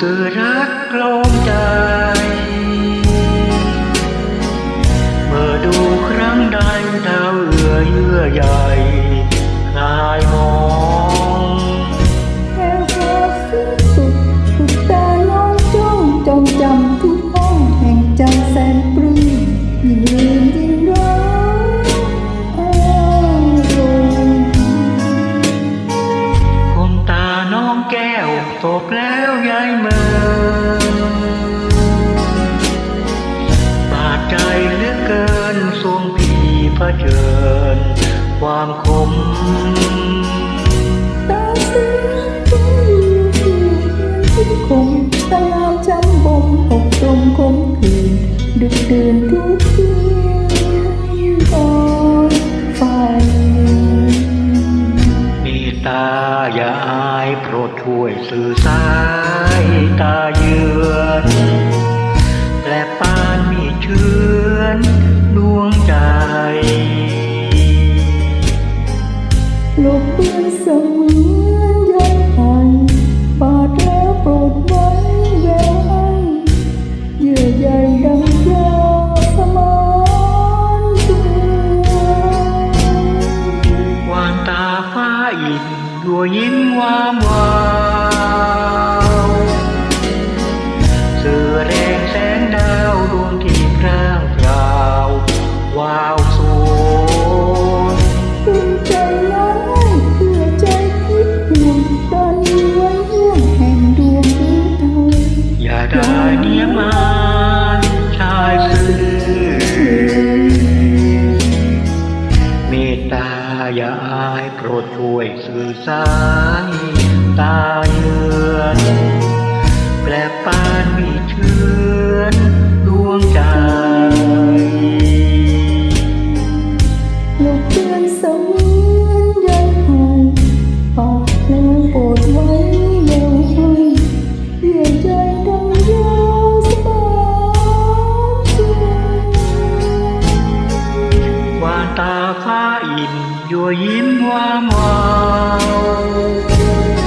สื่อรักกลมใจ เมื่อดูครั้งใดดาวเอือเยื่อใหญ่คลายมองแค่พอสิ้นสุดสุดตาลองจ้องจองจำทุกห้องแห่งใจแสนปลื้มยิ่งลืมยิ่งร้องคมตาน้องแก้วตกแล้ว บาดใจเหลือเกินสวงพี่เจิญความคมตาเสียที่ที่คมตายามจำบมหกตรงคมคืนดึกดื่นทุกที ตาอย่าอายโปรดช่วยสื่อสายตาเยือนแปลปานมีเชือนดวงใจลบเบือนเสมือน ยัวยิ้ม โปรดช่วยสื่อสาร ฟ้าอินยัวยิ้มวามาว